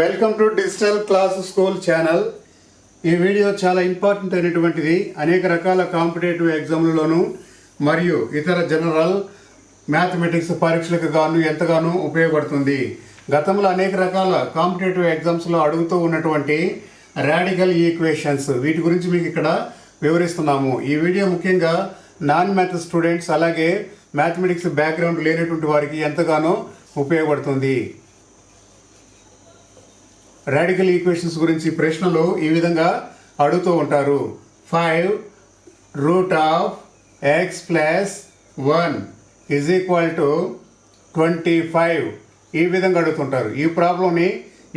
Welcome to digital class school channel ఈ video చాలా important అయినటువంటిది. అనేక రకాల కాంపిటేటివ్ ఎగ్జామ్లలోనూ మరియు ఇతర జనరల్ మ్యాథమెటిక్స్ పరీక్షలకు గాను ఎంతగానో ఉపయోగపడుతుంది. గతంలో అనేక రకాల కాంపిటేటివ్ ఎగ్జామ్స్లో అడుగుతూ ఉన్నటువంటి రాడికల్ ఈక్వేషన్స్ వీటి గురించి మీకు ఇక్కడ వివరిస్తున్నాము. ఈ వీడియో ముఖ్యంగా నాన్ మ్యాథ్ స్టూడెంట్స్ అలాగే మ్యాథమెటిక్స్ బ్యాక్గ్రౌండ్ లేనటువంటి వారికి ఎంతగానో ఉపయోగపడుతుంది. రాడికల్ ఈక్వేషన్స్ గురించి ప్రశ్నలు ఈ విధంగా అడుగుతూ ఉంటారు. Five root of x plus one is equal to twenty five ఈ విధంగా అడుగుతుంటారు. ఈ ప్రాబ్లమ్ని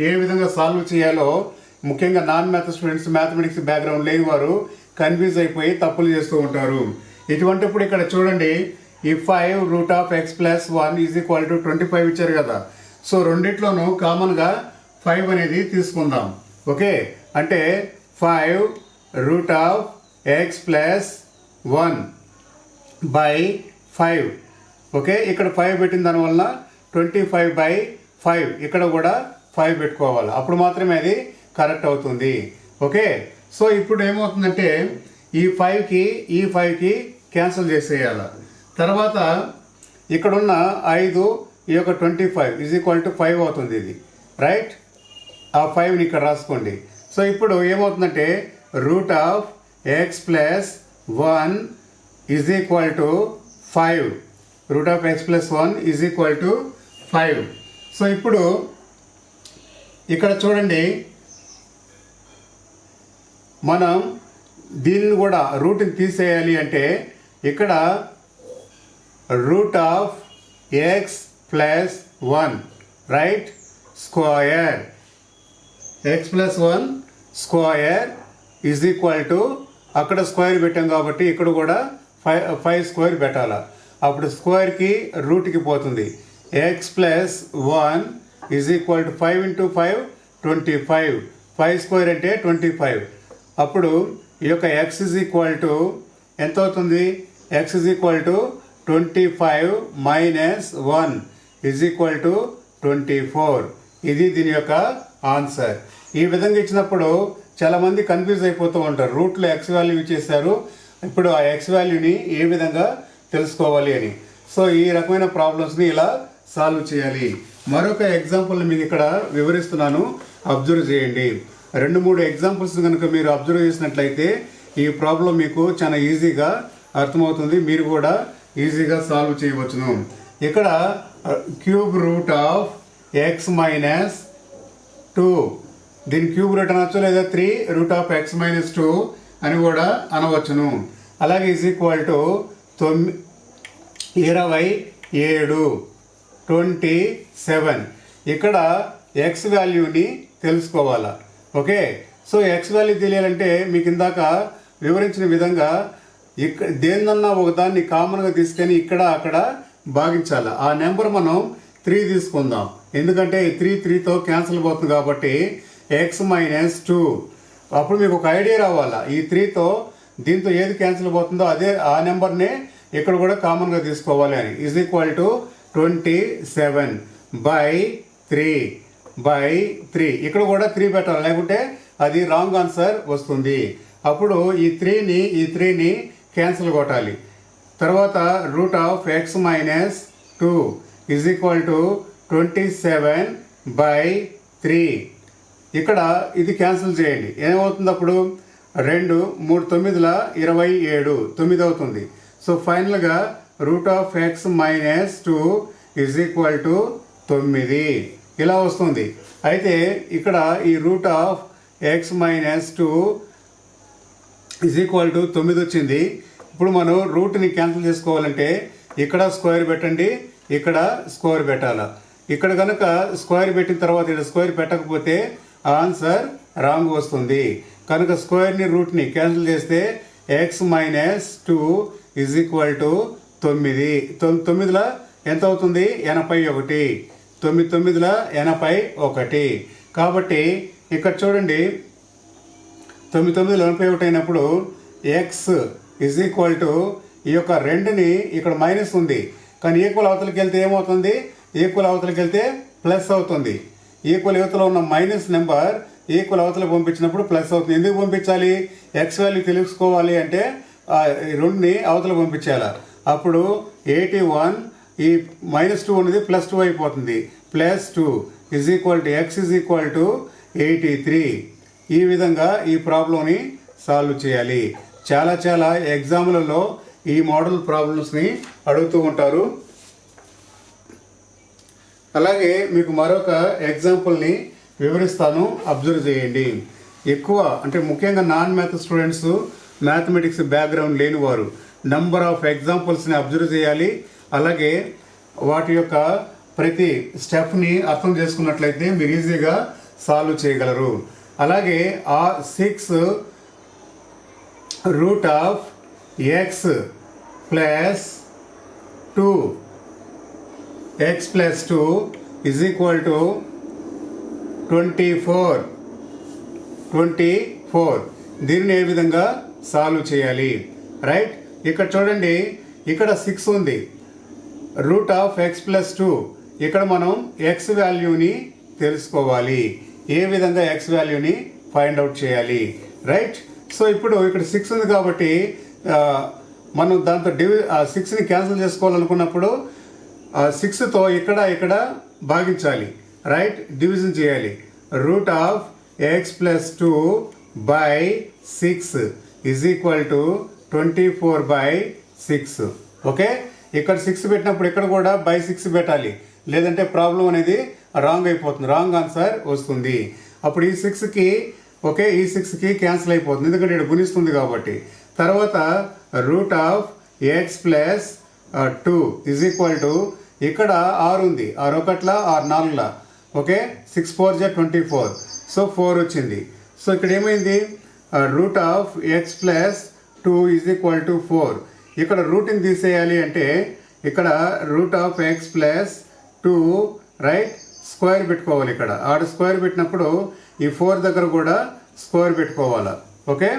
ఏ విధంగా సాల్వ్ చేయాలో ముఖ్యంగా non math students mathematics background లేని వారు కన్ఫ్యూజ్ అయిపోయి తప్పులు చేస్తూ ఉంటారు. ఇటువంటిప్పుడు ఇక్కడ చూడండి. ఈ five root of x plus one is equal to twenty five ఇచ్చారు కదా. సో రెండిట్లోనూ కామన్గా ఫైవ్ అనేది తీసుకుందాం. ఓకే అంటే five root of x plus one by five okay ఇక్కడ ఫైవ్ పెట్టిన దానివల్ల ట్వంటీ ఫైవ్ బై ఫైవ్ ఇక్కడ కూడా ఫైవ్ పెట్టుకోవాలి. అప్పుడు మాత్రమే అది కరెక్ట్ అవుతుంది. ఓకే సో ఇప్పుడు ఏమవుతుందంటే ఈ ఫైవ్కి ఈ ఫైవ్కి క్యాన్సిల్ చేసేయాలి. తర్వాత ఇక్కడున్న ఐదు ఈ యొక్క twenty five is equal to five అవుతుంది ఇది. రైట్ ఆ ఫైవ్ని ఇక్కడ రాసుకోండి. సో ఇప్పుడు ఏమవుతుందంటే root of x plus one is equal to five root of x plus one is equal to five so ఇప్పుడు ఇక్కడ చూడండి మనం దీనిని కూడా రూట్ని తీసేయాలి అంటే ఇక్కడ root of x plus one right square x plus one square is equal to అక్కడ స్క్వేర్ పెట్టాం కాబట్టి ఇక్కడ కూడా ఫైవ్ ఫైవ్ స్క్వేర్ పెట్టాలా. అప్పుడు స్క్వేర్కి రూట్కి పోతుంది. X plus one is equal to five into five twenty five five square అంటే ట్వంటీ ఫైవ్ అప్పుడు ఈ యొక్క ఎక్స్ ఇజ్ ఈక్వల్ టు ఎంత అవుతుంది? X is equal to twenty five minus one is equal to twenty four ఇది దీని యొక్క answer. ఈ విధంగా ఇచ్చినప్పుడు చాలామంది కన్ఫ్యూజ్ అయిపోతూ ఉంటారు. రూట్లో ఎక్స్ వాల్యూ ఇచ్చేసారు ఇప్పుడు ఆ ఎక్స్ వాల్యూని ఏ విధంగా తెలుసుకోవాలి అని. సో ఈ రకమైన ప్రాబ్లమ్స్ని ఇలా సాల్వ్ చేయాలి. మరొక ఎగ్జాంపుల్ని మీకు ఇక్కడ వివరిస్తున్నాను. అబ్జర్వ్ చేయండి. రెండు మూడు ఎగ్జాంపుల్స్ కనుక మీరు అబ్జర్వ్ చేసినట్లయితే ఈ ప్రాబ్లం మీకు చాలా ఈజీగా అర్థమవుతుంది. మీరు కూడా ఈజీగా సాల్వ్ చేయవచ్చును. ఇక్కడ cube root of x minus two. దీని క్యూబ్ రూట్ అనొచ్చు లేదా three root of x minus two అని కూడా అనవచ్చును. అలాగే ఈజ్ ఈక్వల్ టు తొమ్మి ఇరవై ఏడు ట్వంటీ సెవెన్. ఇక్కడ ఎక్స్ వాల్యూని తెలుసుకోవాలా? ఓకే? సో ఎక్స్ వాల్యూ తెలియాలంటే మీకు ఇందాక వివరించిన విధంగా ఇక్కడ దేన్నన్నా ఒకదాన్ని కామన్గా తీసుకొని ఇక్కడ అక్కడ భాగించాలి? ఆ నెంబర్ మనం త్రీ తీసుకుందాం. ఎందుకంటే ఈ త్రీ త్రీతో క్యాన్సిల్ పోతుంది కాబట్టి ఎక్స్ మైనస్ టూ అప్పుడు మీకు ఒక ఐడియా రావాలా? ఈ త్రీతో దీంతో ఏది క్యాన్సిల్ పోతుందో అదే ఆ నెంబర్నే ఇక్కడ కూడా కామన్గా తీసుకోవాలి అని. Is equal to twenty seven by three by three ఇక్కడ కూడా త్రీ పెట్టాలి. లేకుంటే అది రాంగ్ ఆన్సర్ వస్తుంది. అప్పుడు ఈ త్రీని ఈ త్రీని క్యాన్సిల్ కొట్టాలి. తర్వాత root of x minus two is equal to twenty seven by three ఇక్కడ ఇది క్యాన్సిల్ చేయండి. ఏమవుతుంది అప్పుడు? రెండు మూడు తొమ్మిదిల ఇరవై ఏడు. తొమ్మిది అవుతుంది. సో ఫైనల్గా root of x minus two is equal to తొమ్మిది. ఇలా వస్తుంది. అయితే ఇక్కడ ఈ root of x minus two is equal to తొమ్మిది వచ్చింది. ఇప్పుడు మనం రూట్ని క్యాన్సిల్ చేసుకోవాలంటే ఇక్కడ స్క్వేర్ పెట్టండి. ఇక్కడ స్క్వేర్ పెట్టాలా? ఇక్కడ కనుక స్క్వేర్ పెట్టిన తర్వాత ఇక్కడ స్క్వేర్ పెట్టకపోతే ఆన్సర్ రాంగ్ వస్తుంది. కనుక స్క్వేర్ని రూట్ని క్యాన్సిల్ చేస్తే x minus two is equal to తొమ్మిది. తొమ్మిదిలో ఎంత అవుతుంది? ఎనభై ఒకటి. తొమ్మిది తొమ్మిదిలో ఎనభై ఒకటి. కాబట్టి ఇక్కడ చూడండి. తొమ్మిది తొమ్మిదిలో ఎనభై ఒకటి అయినప్పుడు ఎక్స్ ఇజ్ ఈక్వల్ టు ఈ యొక్క రెండుని ఇక్కడ మైనస్ ఉంది. కానీ ఈక్వల్ అవతలకి వెళ్తే ఏమవుతుంది? ఈక్వల్ అవతలకి వెళ్తే ప్లస్ అవుతుంది. ఈక్వల్ యువతలో ఉన్న మైనస్ నెంబర్ ఈక్వల్ అవతలకు పంపించినప్పుడు ప్లస్ అవుతుంది. ఎందుకు పంపించాలి? ఎక్స్ వాల్యూ తెలుసుకోవాలి అంటే రెండుని అవతలకు పంపించాలి? అప్పుడు ఎయిటీ వన్ ఈ మైనస్ టూ అనేది ప్లస్ టూ అయిపోతుంది. Plus two is equal to x is equal to eighty three ఈ విధంగా ఈ ప్రాబ్లంని సాల్వ్ చేయాలి. చాలా చాలా ఎగ్జామ్లలో ఈ మోడల్ ప్రాబ్లమ్స్ని అడుగుతూ ఉంటారు. అలాగే మీకు మరొక ఎగ్జాంపుల్ని వివరిస్తాను. అబ్జర్వ్ చేయండి. ఎక్కువ అంటే ముఖ్యంగా non math students mathematics background లేని వారు నంబర్ ఆఫ్ ఎగ్జాంపుల్స్ని అబ్జర్వ్ చేయాలి. అలాగే వాటి యొక్క ప్రతి స్టెప్ని అర్థం చేసుకున్నట్లయితే మీరు ఈజీగా సాల్వ్ చేయగలరు. అలాగే ఆ six root of x plus two. X plus two is equal to twenty four twenty four దీనిని ఏ విధంగా సాల్వ్ చేయాలి? రైట్ ఇక్కడ చూడండి ఇక్కడ సిక్స్ ఉంది. Root of x plus two ఇక్కడ మనం ఎక్స్ వాల్యూని తెలుసుకోవాలి. ఏ విధంగా ఎక్స్ వాల్యూని ఫైండ్ అవుట్ చేయాలి? రైట్ సో ఇప్పుడు ఇక్కడ సిక్స్ ఉంది కాబట్టి మనం దాంతో డివి సిక్స్ని క్యాన్సిల్ చేసుకోవాలనుకున్నప్పుడు సిక్స్తో ఇక్కడ ఇక్కడ భాగించాలి. రైట్ డివిజన్ చేయాలి. Root of x plus two by six is equal to twenty four by six okay ఇక్కడ సిక్స్ పెట్టినప్పుడు ఇక్కడ కూడా బై సిక్స్ పెట్టాలి. లేదంటే ప్రాబ్లం అనేది రాంగ్ అయిపోతుంది. రాంగ్ ఆన్సర్ వస్తుంది. అప్పుడు ఈ సిక్స్కి ఓకే ఈ సిక్స్కి క్యాన్సిల్ అయిపోతుంది. ఎందుకంటే ఇక్కడ గుణిస్తుంది కాబట్టి. తర్వాత root of x plus two is equal to ఇక్కడ ఆరు ఉంది. ఆరు ఒకట్ల ఆరు నాలుగులా. ఓకే? సిక్స్ ఫోర్ జా ట్వంటీ ఫోర్. సో ఫోర్ వచ్చింది. సో ఇక్కడ ఏమైంది? Root of x plus two is equal to four. ఇక్కడ రూట్ని తీసేయాలి అంటే ఇక్కడ root of x plus two right square పెట్టుకోవాలి ఇక్కడ. ఆడ స్క్వేర్ పెట్టినప్పుడు ఈ ఫోర్ దగ్గర కూడా స్క్వేర్ పెట్టుకోవాలి. ఓకే?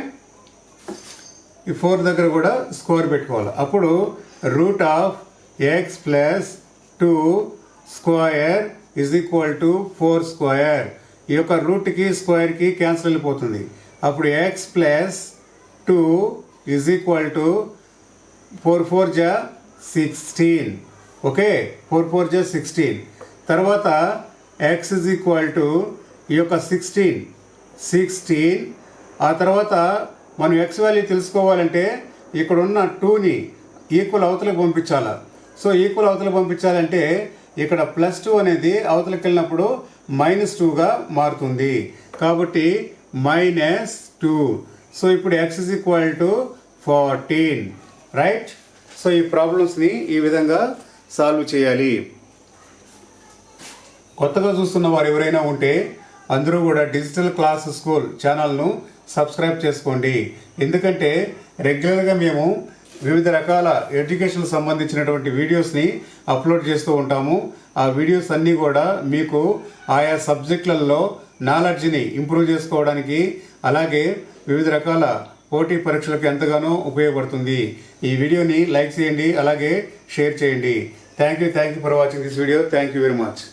ఈ ఫోర్ దగ్గర కూడా స్క్వేర్ పెట్టుకోవాలి. అప్పుడు root of x plus two square is equal to four square. ఈ యొక్క రూట్కి స్క్వేర్కి క్యాన్సిల్ అయిపోతుంది. అప్పుడు x plus two is equal to four four జా సిక్స్టీన్. ఓకే? ఫోర్ ఫోర్ జా సిక్స్టీన్. తర్వాత ఎక్స్ ఇజ్ ఈక్వల్ టు ఈ యొక్క సిక్స్టీన్. సిక్స్టీన్. ఆ తర్వాత మనం ఎక్స్ వాల్యూ తెలుసుకోవాలంటే ఇక్కడ ఉన్న టూని ఈక్వల్ అవతలకు పంపించాలా? సో ఈక్వల్ అవతలకు పంపించాలంటే ఇక్కడ ప్లస్ టూ అనేది అవతలకి వెళ్ళినప్పుడు మైనస్ టూగా మారుతుంది. కాబట్టి మైనస్ టూ సో ఇప్పుడు x is equal to fourteen right so ఈ ప్రాబ్లమ్స్ని ఈ విధంగా సాల్వ్ చేయాలి. కొత్తగా చూస్తున్న వారు ఎవరైనా ఉంటే అందరూ కూడా డిజిటల్ క్లాస్ స్కూల్ ఛానల్ను సబ్స్క్రైబ్ చేసుకోండి. ఎందుకంటే రెగ్యులర్గా మేము వివిధ రకాల ఎడ్యుకేషన్ సంబంధించినటువంటి వీడియోస్ని అప్లోడ్ చేస్తూ ఉంటాము. ఆ వీడియోస్ అన్నీ కూడా మీకు ఆయా సబ్జెక్టులలో నాలెడ్జ్ని ఇంప్రూవ్ చేసుకోవడానికి అలాగే వివిధ రకాల పోటీ పరీక్షలకు ఎంతగానో ఉపయోగపడుతుంది. ఈ వీడియోని లైక్ చేయండి అలాగే షేర్ చేయండి. Thank you thank you for watching this video. Thank you very much.